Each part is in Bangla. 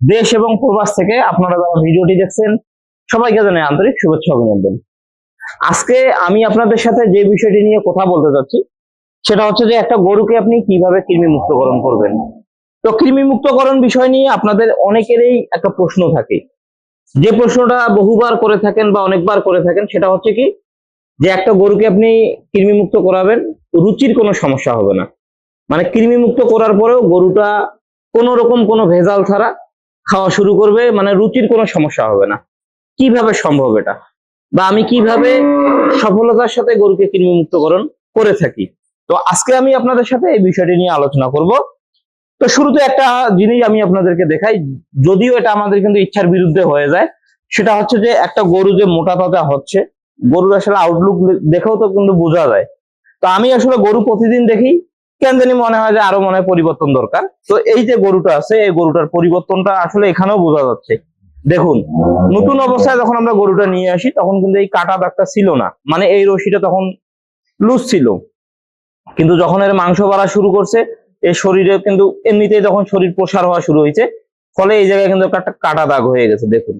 দেশ এবং প্রবাস থেকে আপনারা যারা ভিডিওটি দেখছেন, সবাইকে জানাই আন্তরিক শুভেচ্ছা অভিনন্দন। আজকে আমি আপনাদের সাথে যে বিষয়টি নিয়ে কথা বলতে যাচ্ছি, সেটা হচ্ছে যে একটা গরুকে আপনি কীভাবে কৃমি মুক্তকরণ করবেন? তো কৃমি মুক্তকরণ বিষয় নিয়ে আপনাদের অনেকেরই একটা প্রশ্ন থাকে। যে প্রশ্নটা বহুবার করে থাকেন বা অনেকবার করে থাকেন, সেটা হচ্ছে কি, যে একটা গরুকে আপনি কৃমি মুক্ত করাবেন, রুচির কোনো সমস্যা হবে না। মানে কৃমি মুক্ত করার পরেও গরুটা কোনো রকম কোনো ভেজাল ছাড়া খাওয়া শুরু করবে মানে রুচির কোনো সমস্যা হবে না। কীভাবে সম্ভব এটা? বা আমি কীভাবে সফলতার সাথে গরুকে কৃমি মুক্তকরণ করে থাকি? তো আজকে আমি আপনাদের সাথে এই বিষয়টি নিয়ে আলোচনা করব। তো শুরুতে একটা জিনিস আমি আপনাদেরকে দেখাই, যদিও এটা আমাদের কিন্তু ইচ্ছার বিরুদ্ধে হয়ে যায়, সেটা হচ্ছে যে একটা গরু যে মোটা তাজা হচ্ছে, গরুর আসলে আউটলুক দেখেও তো কিন্তু বোঝা যায়। তো আমি আসলে গরু প্রতিদিন দেখি কেন জানি মনে হয় যে আরও মনে হয় পরিবর্তন দরকার। তো এই যে গরুটা আছে, এই গরুটার পরিবর্তনটা আসলে এখানেও বোঝা যাচ্ছে। দেখুন, নতুন অবস্থায় যখন আমরা গরুটা নিয়ে আসি, তখন কিন্তু এই কাটা দাগটা ছিল না। মানে এই রশিটা তখন লুজ ছিল। কিন্তু যখন এর মাংস বাড়া শুরু করছে এই শরীরে কিন্তু এমনিতেই যখন শরীর প্রসার হওয়া শুরু হয়েছে। ফলে এই জায়গায় কিন্তু একটা কাটা দাগ হয়ে গেছে, দেখুন।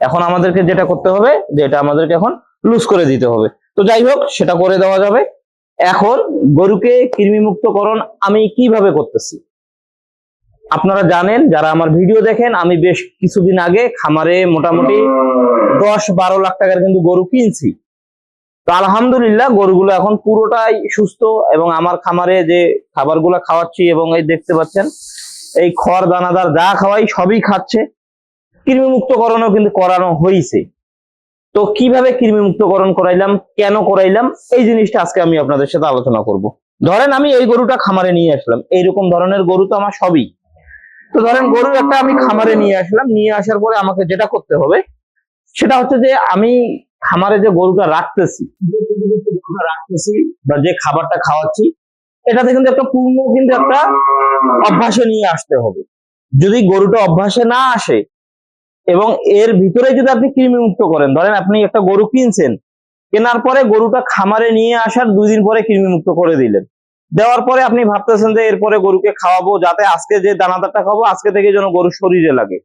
এখন আমাদেরকে যেটা করতে হবে যে এটা আমাদেরকে এখন লুজ করে দিতে হবে। তো যাই হোক, সেটা করে দেওয়া যাবে। এখন গরুকে কৃমিমুক্তকরণ আমি কীভাবে করতেছি? আপনারা জানেন, যারা আমার ভিডিও দেখেন, আমি বেশ কিছুদিন আগে খামারে মোটামুটি দশ বারো লাখ টাকার কিন্তু গরু কিনছি। তো আলহামদুলিল্লাহ, গরুগুলো এখন পুরোটাই সুস্থ এবং আমার খামারে যে খাবারগুলো খাওয়াচ্ছি এবং এই দেখতে পাচ্ছেন, এই খড়, দানাদার যা খাওয়াই সবই খাচ্ছে। কৃমিমুক্তকরণও কিন্তু করানো হয়েছে তো কীভাবে কৃমিমুক্তকরণ করাইলাম, কেন করাইলাম, এই জিনিসটা আজকে আমি আপনাদের সাথে আলোচনা করব। ধরেন আমি এই গরুটা খামারে নিয়ে আসলাম, এইরকম ধরনের গরু তো আমার সবই। তো ধরেন গরু একটা আমি খামারে নিয়ে আসলাম, নিয়ে আসার পরে আমাকে যেটা করতে হবে, সেটা হচ্ছে যে আমি খামারে যে গরুটা রাখতেছি গরুটা রাখতেছি বা যে খাবারটা খাওয়াচ্ছি, এটাতে কিন্তু একটা পূর্ণ কিন্তু একটা অভ্যাসে নিয়ে আসতে হবে। যদি গরুটা অভ্যাসে না আসে এবং এর ভিতরে যদি আপনি কৃমি মুক্ত করেন, ধরেন আপনি একটা গরু কিনছেন, কেনার পরে গরুটা খামারে নিয়ে আসার দুই দিন পরে কৃমি মুক্ত করে দিলেন। দেওয়ার পরে আপনি ভাবতেছেন যে এরপরে গরুকে খাওয়াবো যাতে আজকে যে দানাদারটা খাব, আজকে থেকে যেন গরুর শরীরে লাগে।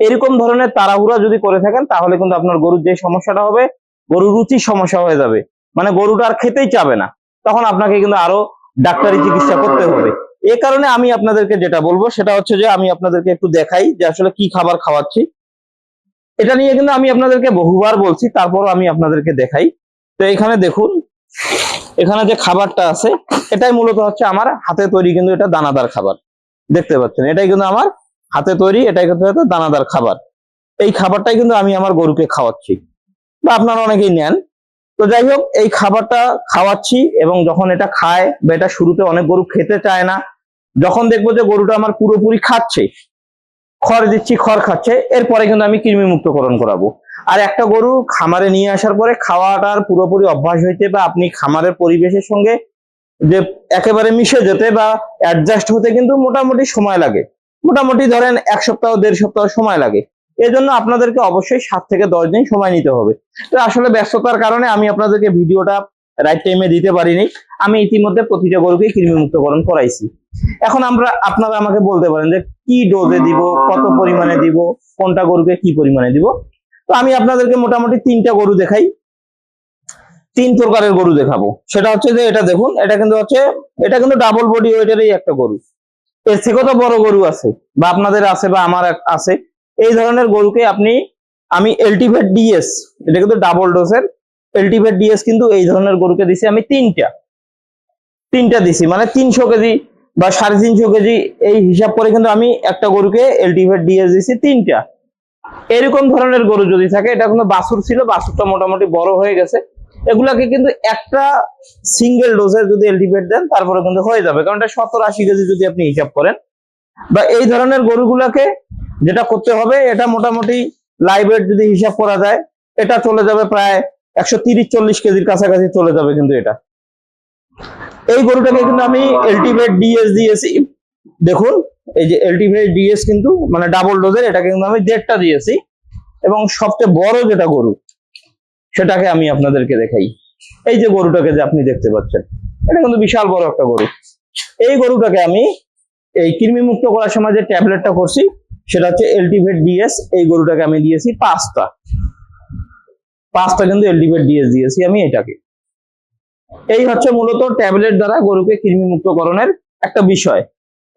এরকম ধরনের তাড়াহুড়া যদি করে থাকেন, তাহলে কিন্তু আপনার গরুর যে সমস্যাটা হবে, গরুর রুচির সমস্যা হয়ে যাবে। মানে গরুটা আর খেতেই চাবে না। তখন আপনাকে কিন্তু আরও ডাক্তারি চিকিৎসা করতে হবে। এ কারণে আমি আপনাদেরকে যেটা বলব, সেটা হচ্ছে যে আমি আপনাদেরকে একটু দেখাই যে আসলে কি খাবার খাওয়াচ্ছি। এটা নিয়ে কিন্তু আমি আপনাদেরকে বহুবার বলছি, তারপরও আমি আপনাদেরকে দেখাই। তো এখানে দেখুন, এখানে যে খাবারটা আছে, এটাই মূলত হচ্ছে আমার হাতে তৈরি কিন্তু এটা দানাদার খাবার। দেখতে পাচ্ছেন, এটাই কিন্তু আমার হাতে তৈরি, এটাই কিন্তু দানাদার খাবার। এই খাবারটাই কিন্তু আমি আমার গরুকে খাওয়াচ্ছি। বা আপনারা অনেকেই নেন। তো যাই হোক, এই খাবারটা খাওয়াচ্ছি এবং যখন এটা খায়, বা এটা শুরুতে অনেক গরু খেতে চায় না, যখন দেখব যে গরুটা আমার পুরোপুরি খাচ্ছে খড় দিচ্ছি, খড় খাচ্ছে, এরপরে কিন্তু আমি কৃমি মুক্তকরণ করাবো। আর একটা গরু খামারে নিয়ে আসার পরে খাওয়াটার পুরোপুরি অভ্যাস হইতে বা আপনি খামারের পরিবেশের সঙ্গে যে একেবারে মিশে যেতে বা অ্যাডজাস্ট হতে কিন্তু মোটামুটি সময় লাগে। মোটামুটি ধরেন এক সপ্তাহ, দেড় সপ্তাহ সময় লাগে। এজন্য আপনাদেরকে অবশ্যই সাত থেকে দশ দিন সময় নিতে হবে। তো আসলে ব্যস্ততার কারণে আমি আপনাদেরকে ভিডিওটা রাইট টাইমে দিতে পারিনি। আমি ইতিমধ্যে প্রতিটা গরুকে কৃমি মুক্তকরণ করাইছি। এখন আমরা, আপনারা আমাকে বলতে পারেন যে কি ডোজে দিব, কত পরিমাণে দিব, কোনটা গরুকে কি পরিমাণে দিব? তো আমি আপনাদেরকে মোটামুটি তিনটা গরু দেখাই। তিন প্রকারের গরু দেখাবো। সেটা হচ্ছে যে এটা দেখুন, এটা কিন্তু হচ্ছে, এটা কিন্তু ডাবল বডি ওয়েটেরই একটা গরু। এর থেকেও তো বড় গরু আছে? বা আপনাদের আছে বা আমার আছে। এই ধরনের গরুকে আপনি, আমি এলটিভেট ডিএস এটা কিন্তু ডাবল ডোজের এলটিভেট ডিএস কিন্তু এই ধরনের গরুকে দিছি আমি তিনটা। তিনটা দিছি মানে তিনশো কেজি বা সাড়ে তিনশো কেজি এই হিসাব করে কিন্তু আমি একটা গরুকে এলটিভেট ডিএস দিছি তিনটা। এরকম ধরনের গরু যদি থাকে, এটা কিন্তু বাছুর ছিল, বাছুরটা মোটামুটি বড় হয়ে গেছে। এগুলাকে কিন্তু একটা সিঙ্গেল ডোজের যদি এলটিভেট দেন, তারপরে কিন্তু হয়ে যাবে। কারণ এটা সত্তর আশি কেজি যদি আপনি হিসাব করেন। বা এই ধরনের গরুগুলাকে যেটা করতে হবে, এটা মোটামুটি লাইভ যদি হিসাব করা যায়, এটা চলে যাবে প্রায় একশো তিরিশ, চল্লিশ কেজির কাছাকাছি চলে যাবে কিন্তু এটা। এই গরুটাকে কিন্তু আমি এলটিভেট ডিএস দিয়েছি। দেখুন, এই যে এলটিভেট ডিএস কিন্তু মানে ডাবল ডোজের এটাকে কিন্তু আমি দেড়টা দিয়েছি। এবং সবচেয়ে বড় যেটা গরু, সেটাকে আমি আপনাদেরকে দেখাই। এই যে গরুটাকে যে আপনি দেখতে পাচ্ছেন, এটা কিন্তু বিশাল বড় একটা গরু। এই গরুটাকে আমি এই কৃমি মুক্ত করার সময় যে ট্যাবলেটটা করছি, সেটা হচ্ছে এলটিভেট ডিএস এই গরুটাকে আমি দিয়েছি পাঁচটা। পাঁচটা কিন্তু এলটিভেট ডিএস দিয়েছি আমি এটাকে। এই হচ্ছে মূলত ট্যাবলেট দ্বারা গরুকে কৃমি মুক্তকরণের একটা বিষয়।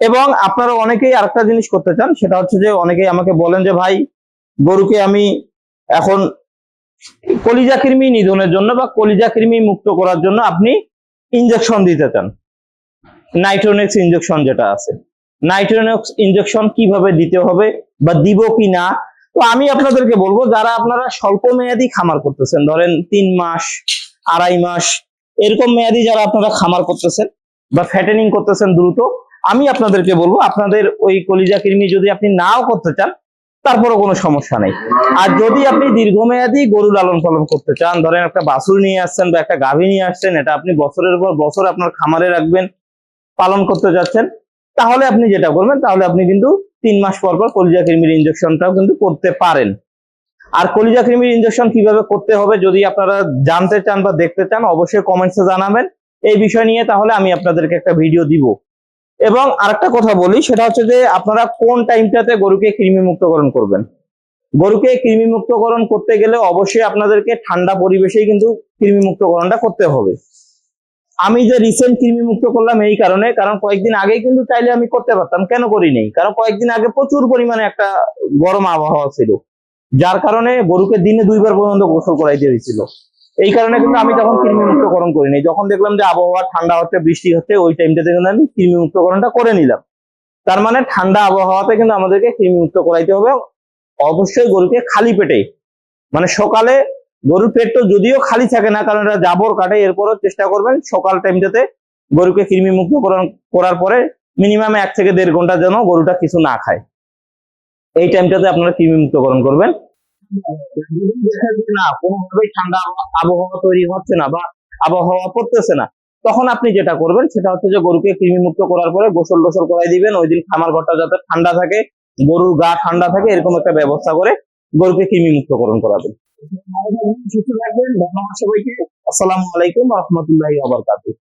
এবং আপনারা অনেকেই আরেকটা জিনিস করতে চান, সেটা হচ্ছে যে অনেকেই আমাকে বলেন যে, ভাই, গরুকে আমি এখন কলিজা কৃমি নিধনের জন্য বা কলিজা কৃমি মুক্ত করার জন্য আপনি ইঞ্জেকশন দিতে চান। নাইট্রোনেক্স ইঞ্জেকশন যেটা আছে। নাইট্রোনেক্স ইঞ্জেকশন কীভাবে দিতে হবে বা দিব কি না তো আমি আপনাদেরকে বলব, যারা আপনারা স্বল্প মেয়াদি খামার করতেছেন, ধরেন তিন মাস, আড়াই মাস, এরকম মেয়াদি যারা আপনারা খামার করতেছেন বা ফ্যাটেনিং করতেছেন দ্রুত, আমি আপনাদেরকে বলব, আপনাদের ওই কলিজা কৃমি যদি আপনি নাও করতে চান তারপরে কোনো সমস্যা নেই। আর যদি আপনি দীর্ঘমেয়াদী গরু লালন পালন করতে চান, ধরেন একটা বাছুর নিয়ে আসছেন বা একটা গাভী নিয়ে আসছেন, এটা আপনি বছরের পর বছর আপনার খামারে রাখবেন, পালন করতে যাচ্ছেন, তাহলে আপনি যেটা করবেন, তাহলে আপনি কিন্তু তিন মাস পর পর কলিজা কৃমির ইনজেকশনটাও কিন্তু করতে পারেন। আর কলিজা কৃমির ইনজেকশন কীভাবে করতে হবে যদি আপনারা জানতে চান বা দেখতে চান, অবশ্যই কমেন্টসে জানাবেন। এই বিষয় নিয়ে তাহলে আমি আপনাদেরকে একটা ভিডিও দিব। এবং আরেকটা কথা বলি, সেটা হচ্ছে যে আপনারা কোন টাইমটাতে গরুকে কৃমি মুক্তকরণ করবেন? গরুকে কৃমি মুক্তকরণ করতে গেলে অবশ্যই আপনাদেরকে ঠান্ডা পরিবেশেই কিন্তু কৃমি মুক্তকরণটা করতে হবে। আমি যে রিসেন্ট কৃমি মুক্ত করলাম এই কারণে, কারণ কয়েকদিন আগেই কিন্তু চাইলে আমি করতে পারতাম, কেন করি নেই কারণ কয়েকদিন আগে প্রচুর পরিমাণে একটা গরম আবহাওয়া ছিল, যার কারণে গরুকে দিনে দুইবার পর্যন্ত গোসল করাইতে হয়েছিল এই কারণে কিন্তু আমি তখন কৃমি মুক্তকরণ করিনি। যখন দেখলাম যে আবহাওয়া ঠান্ডা হচ্ছে, বৃষ্টি হচ্ছে, ওই টাইমটাতে কিন্তু আমি কৃমি মুক্তকরণটা করে নিলাম। তার মানে ঠান্ডা আবহাওয়াতে কিন্তু আমাদেরকে কৃমি মুক্ত করাইতে হবে। অবশ্যই গরুকে খালি পেটে মানে সকালে গরুর পেট তো যদিও খালি থাকে না, কারণ এটা জাবর কাটে, এরপরও চেষ্টা করবেন সকাল টাইমটাতে গরুকে কৃমি মুক্তকরণ করার পরে মিনিমাম এক থেকে দেড় ঘণ্টা যেন গরুটা কিছু না খায়। এই টাইমটাতে আপনারা কৃমি মুক্তকরণ করবেন ঠান্ডা আবহাওয়া- তৈরি হচ্ছে না বা আবহাওয়া পড়তেছে না। তখন আপনি যেটা করবেন, সেটা হচ্ছে যে গরুকে করার পরে গোসল দিবেন। ওই দিন খামার ঘরটা যাতে ঠান্ডা থাকে, গরুর গা ঠান্ডা থাকে, এরকম একটা ব্যবস্থা করে গরুকে কৃমি মুক্তকরণ করাবেন। ধন্যবাদ সবাইকে আসসালামু আলাইকুম রহমতুল্লাহি আবরকাতুহ